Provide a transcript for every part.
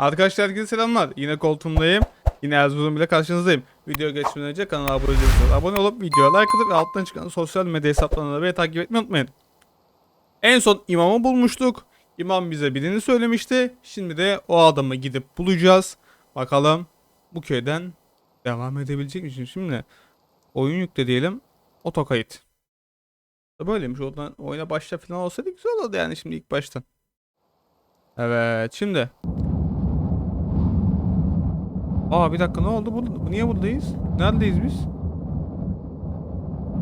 Arkadaşlar herkese selamlar. Yine koltuğumdayım. Yine Erzurum ile karşınızdayım. Video geçmeden önce kanala abone değilseniz abone olup videoya like atıp ve alttan çıkan sosyal medya hesaplarını beni takip etmeyi unutmayın. En son imamı bulmuştuk. İmam bize birini söylemişti. Şimdi de o adamı gidip bulacağız. Bakalım bu köyden devam edebilecek misin? Şimdi oyun yükle diyelim. Otokayıt. Böyleymiş. Oradan oyuna başla falan olsaydı güzel olurdu yani şimdi ilk baştan. Evet şimdi. Aa bir dakika ne oldu? Bu, niye buradayız? Neredeyiz biz?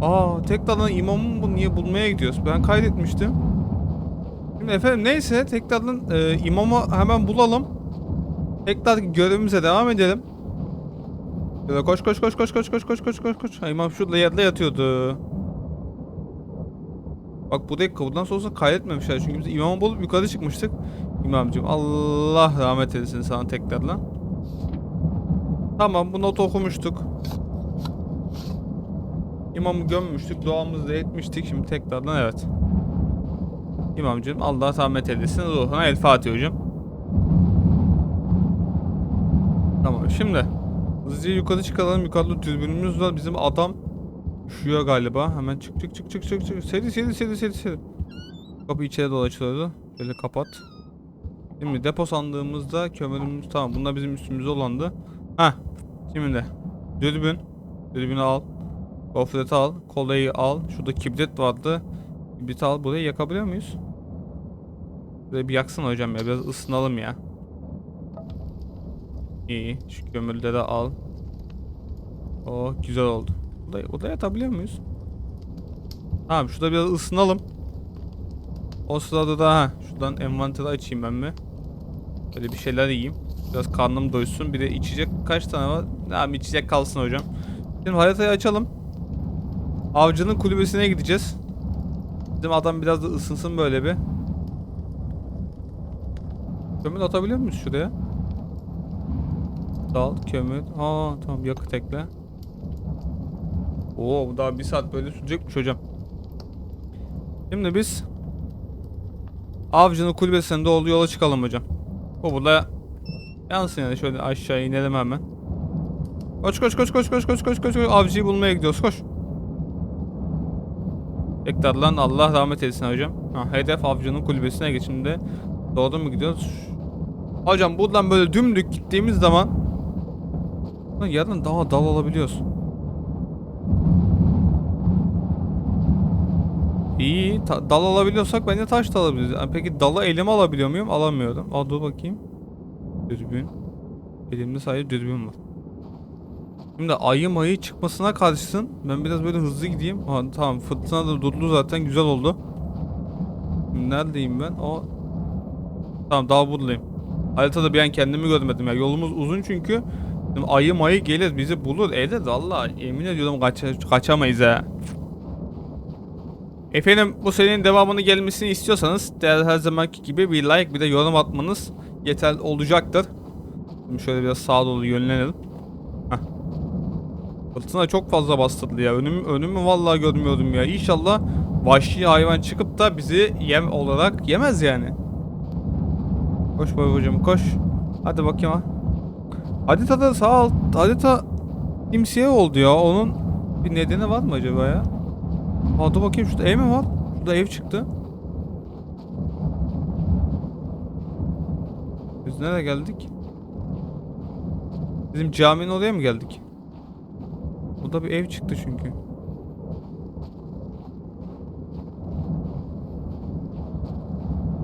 Aa tekrardan imamı bu niye bulmaya gidiyoruz? Ben kaydetmiştim. Şimdi efendim neyse tekrardan e, imamı hemen bulalım. Tekrar görevimize devam edelim. Şöyle koş koş koş koş koş koş koş koş koş koş. Ha, imam şurada yerde yatıyordu. Bak bu dakika buradan sonrasını kaydetmemişler çünkü biz imamı bulup yukarı çıkmıştık. İmamcığım Allah rahmet eylesin sana tekrardan. Tamam bu notu okumuştuk. İmamı gömmüştük, duamızı da etmiştik. Şimdi tekrardan evet. İmamcığım Allah rahmet eylesin. Ruhuna el Fatiha hocam. Tamam şimdi. Hızlıca yukarı çıkalım. Yukarıda dürbünümüz var. Bizim adam üşüyor galiba. Hemen çık çık çık çık çık çık. Seri seri seri seri seri. Kapı içeri dolaşıyordu. Şöyle kapat. Şimdi depo sandığımızda kömürümüz tamam. Bunlar bizim üstümüze olandı. Heh. Şimdi de dürbün. Dürbünü al. Gofreti al. Kolayı al. Şurada kibrit vardı. Kibrit al. Burayı yakabiliyor muyuz? Burayı bir yaksana hocam ya. Biraz ısınalım ya. İyi. Şu kömürleri al. Oh güzel oldu. Odaya, odaya yatabiliyor muyuz? Tamam şurada biraz ısınalım. O sırada da ha şuradan envanteri açayım ben mi? Böyle bir şeyler yiyeyim. Biraz karnım doysun. Bir de içecek kaç tane var? Tamam içecek kalsın hocam. Şimdi haritayı açalım. Avcının kulübesine gideceğiz. Bizim adam biraz da ısınsın böyle bir. Kömür atabiliyor muyuz şuraya? Dal, kömür. Aa tamam yakıt ekle. Oo bu daha bir saat böyle sürecekmiş hocam. Şimdi biz Avcının kulübesinde olduğu yola çıkalım hocam. Bu burada yansın yani şöyle aşağı inelim hemen. Koş koş koş koş koş koş koş koş avcıyı bulmaya gidiyoruz koş. Tekrar lan Allah rahmet eylesin hocam. Ha, hedef avcının kulübesine geçimde doğru mu gidiyoruz? Hocam buradan böyle dümdük gittiğimiz zaman yerden daha dal alabiliyoruz. İyi. dal alabiliyorsak bence taş da alabiliriz. Yani peki dalı elime alabiliyor muyum? Alamıyorum. Aa dur bakayım. Dürbün. Elimde sadece dürbün var. Şimdi ayı mayı çıkmasına karşısın. Ben biraz böyle hızlı gideyim. Ha, tamam fırtına da durdu zaten güzel oldu. Neredeyim ben? O Tamam daha buradayım. Haritada bir an kendimi görmedim ya. Yolumuz uzun çünkü. Şimdi ayı mayı gelir bizi bulur eder valla emin ediyorum kaç kaçamayız ha. Efendim bu serinin devamını gelmesini istiyorsanız her zamanki gibi bir like bir de yorum atmanız yeterli olacaktır. Şimdi şöyle biraz sağa doğru yönlenelim. Heh. Fırtına çok fazla bastırdı ya. Önüm, önümü vallahi görmüyordum ya. İnşallah vahşi hayvan çıkıp da bizi yem olarak yemez yani. Koş babacığım koş. Hadi bakayım ha. Haritada sağ alt, harita simsiye oldu ya. Onun bir nedeni var mı acaba ya? Aa dur bakayım şurada ev mi var? Şurada ev çıktı. Biz nereye geldik? Bizim caminin oraya mı geldik? Burada bir ev çıktı çünkü.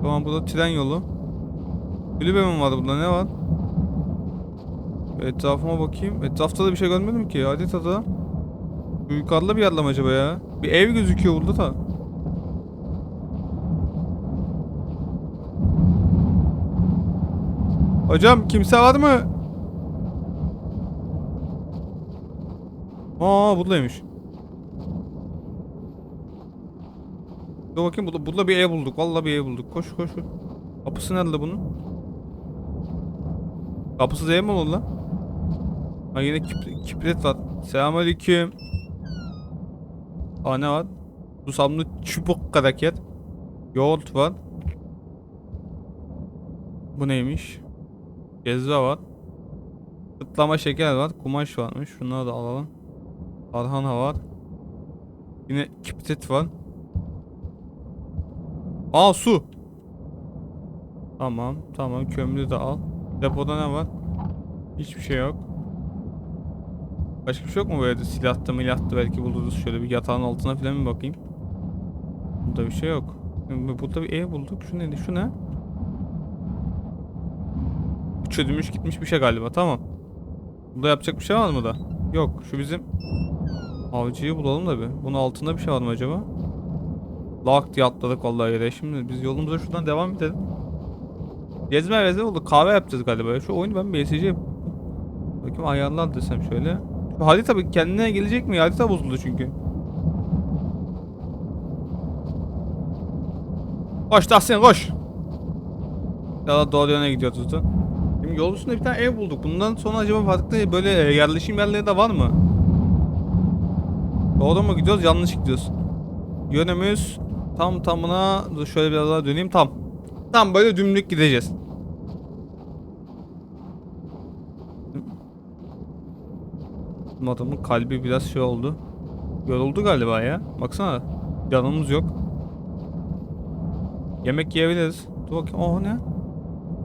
Tamam burada tren yolu. Kulübe mi var burada ne var? Etrafıma bakayım. Etrafta da bir şey görmedim ki. Haritada. Yukarıda bir mi acaba ya? Bir ev gözüküyor burada da. Hocam kimse var mı? Aa buradaymış. Dur bakayım burada, burada bir ev bulduk. Vallahi bir ev bulduk. Koş koş. koş. Kapısı nerede bunun? Kapısız ev mi olur lan? Ha yine kip, kipret var. Selamünaleyküm. Aa ne var? Susamlı çubuk karaket. Yoğurt var. Bu neymiş? Cezve var. Kıtlama şeker var. Kumaş varmış. Şunları da alalım. Tarhana var. Yine kiptet var. Aa su. Tamam tamam kömürü de al. Depoda ne var? Hiçbir şey yok. Başka bir şey yok mu böyle silahtı milahtı belki buluruz. Şöyle bir yatağın altına falan bir bakayım. Burada bir şey yok. Burada bir ev bulduk. Şu neydi? Şu ne? Çözülmüş gitmiş bir şey galiba. Tamam. Burada yapacak bir şey var mı da? Yok. Şu bizim avcıyı bulalım da bir. Bunun altında bir şey var mı acaba? Lak diye atladık vallahi yere. Şimdi biz yolumuza şuradan devam edelim. Gezme gezme oldu. Kahve yapacağız galiba. Şu oyunu ben besleyeceğim. Bakayım ayarlar desem şöyle. Şu harita bir kendine gelecek mi? Harita bozuldu çünkü. Koş Tahsin koş. Ya da doğru yöne gidiyoruz da. Yol üstünde bir tane ev bulduk. Bundan sonra acaba farklı böyle yerleşim yerleri de var mı? Doğru mu gidiyoruz? Yanlış gidiyoruz. Yönümüz tam tamına dur şöyle biraz daha döneyim tam. Tam böyle dümdük gideceğiz. Adamın kalbi biraz şey oldu. Yoruldu galiba ya. Baksana. Canımız yok. Yemek yiyebiliriz. Dur bakayım. Oh ne?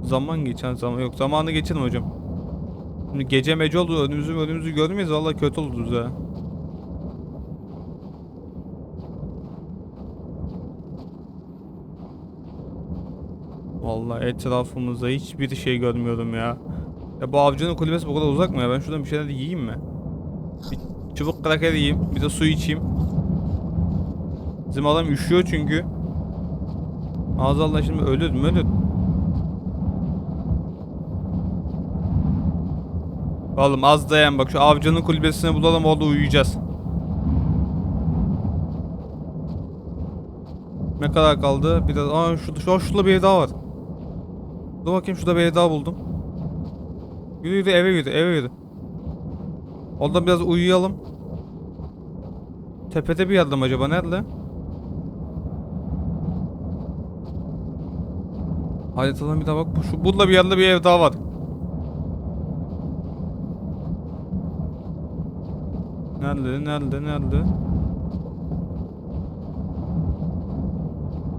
Zaman geçen zaman. Yok zamanı geçelim hocam. Şimdi gece mece oldu. Önümüzü önümüzü görmeyiz. Vallahi kötü oluruz ha. Vallahi etrafımızda hiçbir şey görmüyorum ya. Ya bu avcının kulübesi bu kadar uzak mı ya? Ben şuradan bir şeyler yiyeyim mi? Bir çubuk kraker yiyeyim. Bir de su içeyim. Bizim adam üşüyor çünkü. Maazallah şimdi ölür mü ölür. Oğlum az dayan bak şu avcının kulübesini bulalım orada uyuyacağız. Ne kadar kaldı? Biraz aa şu şu şurada bir ev daha var. Dur bakayım şurada bir ev daha buldum. Yürü yürü eve yürü eve yürü. Orada biraz uyuyalım. Tepede bir yerde mi acaba nerede? Haritadan bir daha bak. Şu, burada bir yerde bir ev daha var. Nerede? Nerede? Nerede?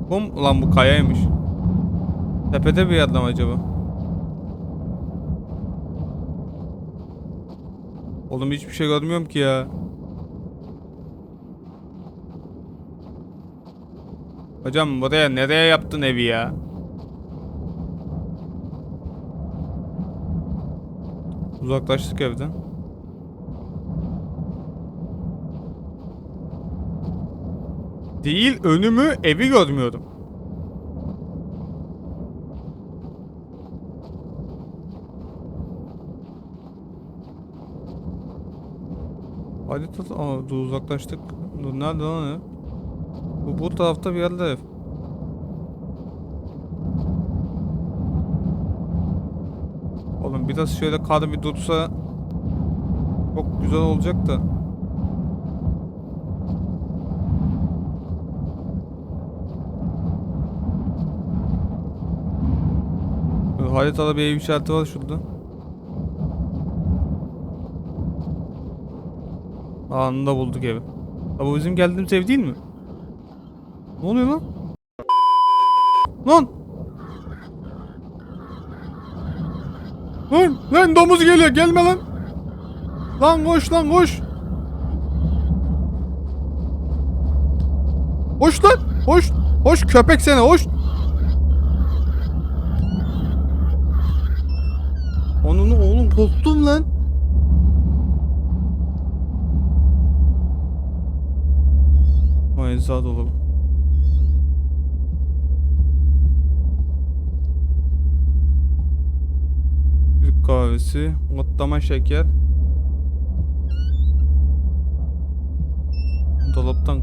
Bu mu? Lan bu kayaymış. Tepede bir yerde mi acaba? Oğlum hiçbir şey görmüyorum ki ya. Hocam buraya nereye yaptın evi ya? Uzaklaştık evden. Değil önümü evi görmüyorum. Harita Aa, dur uzaklaştık. Dur nerede lan ev? Bu, bu tarafta bir yerde ev. Oğlum biraz şöyle kar bir dursa çok güzel olacak da. Haritada bir ev işareti var şurada. Anında bulduk evi. Ha bu bizim geldiğimiz ev değil mi? Ne oluyor lan? Lan! Lan! Lan domuz geliyor gelme lan! Lan koş lan koş! Hoş lan! Hoş! Hoş köpek seni hoş! Onun oğlum korktum lan. Vay ecza dolabı. Türk kahvesi, otlama şeker. Dolaptan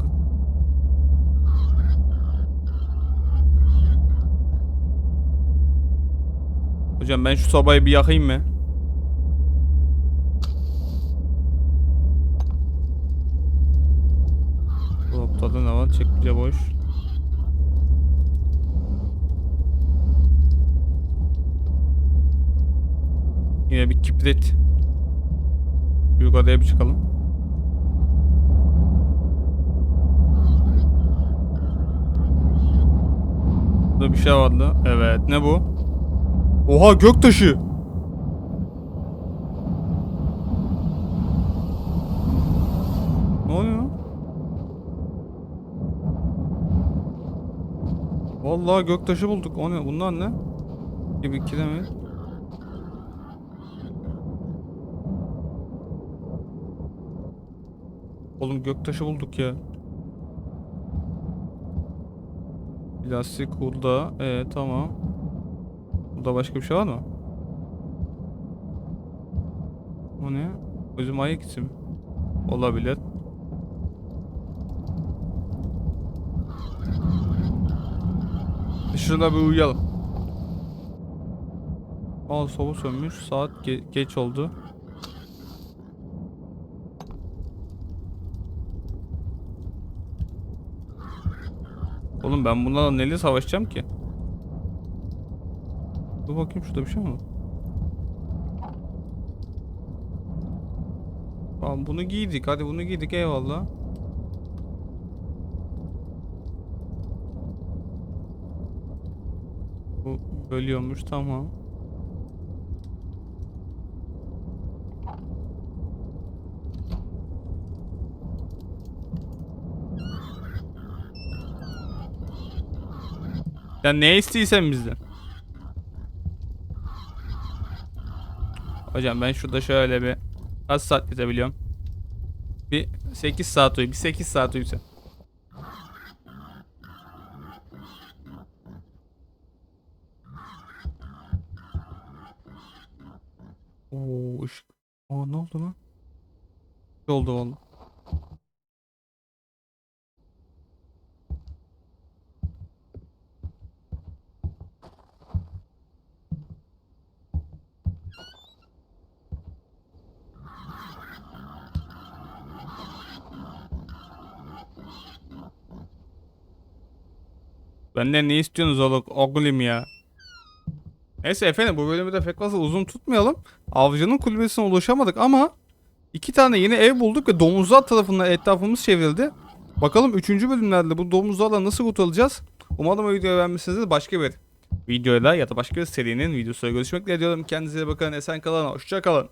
Hocam ben şu sobayı bir yakayım mı? Dolapta da ne var? Çekmece boş. Şöyle bir kibrit. Yukarıya bir çıkalım. Burada bir şey vardı. Evet. Ne bu? Oha göktaşı. Ne oluyor? Vallahi göktaşı bulduk. O ne? Bunlar ne? Gibi kiremit. Oğlum göktaşı bulduk ya. Plastik hurda. Ee tamam. Burada başka bir şey var mı? O ne? Özüm ayak izi mi? Olabilir. Şurada bir uyuyalım. Aa soba sönmüş. Saat ge- geç oldu. Oğlum ben bunlarla neyle savaşacağım ki? Dur bakayım şurada bir şey mi? Tamam bunu giydik. Hadi bunu giydik eyvallah. Bu bölüyormuş tamam. Ya ne istiyorsan bizden. Hocam ben şurada şöyle bir kaç saat yatabiliyorum? Bir 8 saat uyu. Bir 8 saat uyu sen. Oo ışık. Aa ne oldu lan? Ne oldu valla? Benden ne istiyorsunuz oğlum? Oğlum ya. Neyse efendim bu bölümü de pek fazla uzun tutmayalım. Avcının kulübesine ulaşamadık ama iki tane yeni ev bulduk ve domuzlar tarafından etrafımız çevrildi. Bakalım 3. bölümlerde bu domuzlarla nasıl kurtulacağız? Umarım o videoyu beğenmişsinizdir. Başka bir videoyla ya da başka bir serinin videosuyla görüşmek dileğiyle diyorum. Kendinize bakın. Esen kalın. Hoşça kalın.